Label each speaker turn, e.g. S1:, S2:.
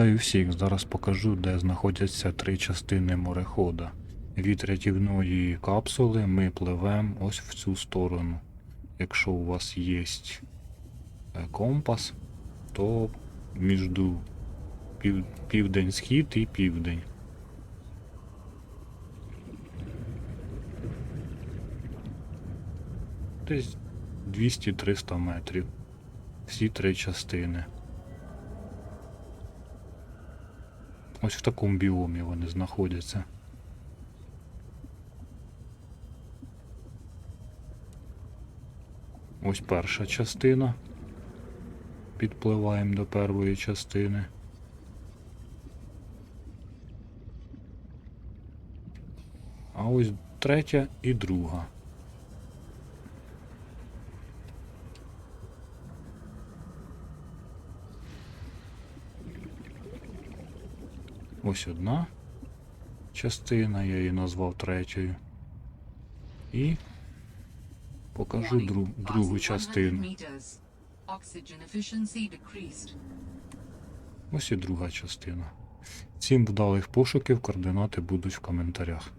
S1: Вітаю всіх. Зараз покажу, де знаходяться три частини морехода. Від рятівної капсули ми пливемо ось в цю сторону. Якщо у вас є компас, то між пів, південь-схід і південь. Десь 200-300 метрів. Всі три частини. Ось в такому біомі вони знаходяться. Ось перша частина. Підпливаємо до першої частини. А ось третя і друга. Ось одна частина, я її назвав третьою. І покажу друг, другу частину. Ось і друга частина. Цім вдалих пошуків, координати будуть в коментарях.